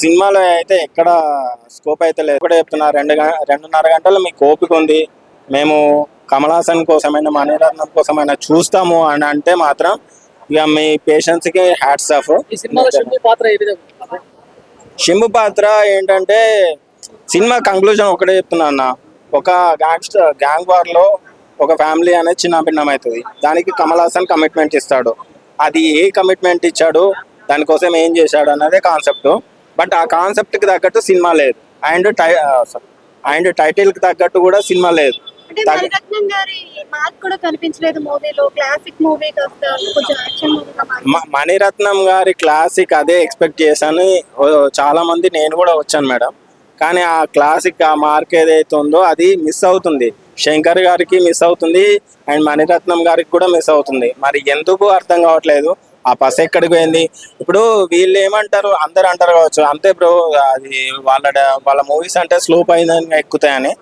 సినిమాలో అయితే ఎక్కడ స్కోప్ అయితే లేదు. కూడా చెప్తున్నా రెండు రెండున్నర గంటలు మీకు ఓపిక ఉంది. మేము కమల్ హాసన్ కోసమైనా మణిరత్నం కోసమైనా చూస్తాము అని అంటే మాత్రం ఇక మీ పేషెన్స్కి హ్యాట్స్ ఆఫ్. శంభు పాత్ర ఏంటంటే సినిమా కంక్లూజన్ ఒకటే చెప్తున్నా అన్న. ఒక గ్యాంగ్స్టర్ గ్యాంగ్ వార్లో ఒక ఫ్యామిలీ అనేది చిన్న భిన్నం అవుతుంది. దానికి కమల్ హాసన్ కమిట్మెంట్ ఇస్తాడు. అది ఏ కమిట్మెంట్ ఇచ్చాడు దానికోసం ఏం చేశాడు అన్నదే కాన్సెప్ట్. బట్ ఆ కాన్సెప్ట్కి తగ్గట్టు సినిమా లేదు. అండ్ టై అండ్ టైటిల్కి తగ్గట్టు కూడా సినిమా లేదు. మణిరత్నం గారి క్లాసిక్ అదే ఎక్స్పెక్ట్ చేశాను. చాలా మంది నేను కూడా వచ్చాను మేడం. కానీ ఆ క్లాసిక్ ఆ మార్క్ ఏదైతే ఉందో అది మిస్ అవుతుంది. శంకర్ గారికి మిస్ అవుతుంది అండ్ మణిరత్నం గారికి కూడా మిస్ అవుతుంది. మరి ఎందుకు అర్థం కావట్లేదు? ఆ పస ఎక్కడికి పోయింది? ఇప్పుడు వీళ్ళు ఏమంటారు? అందరు అంటారు కావచ్చు. అంతే బ్రో అది వాళ్ళ వాళ్ళ మూవీస్ అంటే స్లోప్ అయిందని ఎక్కుతాయని.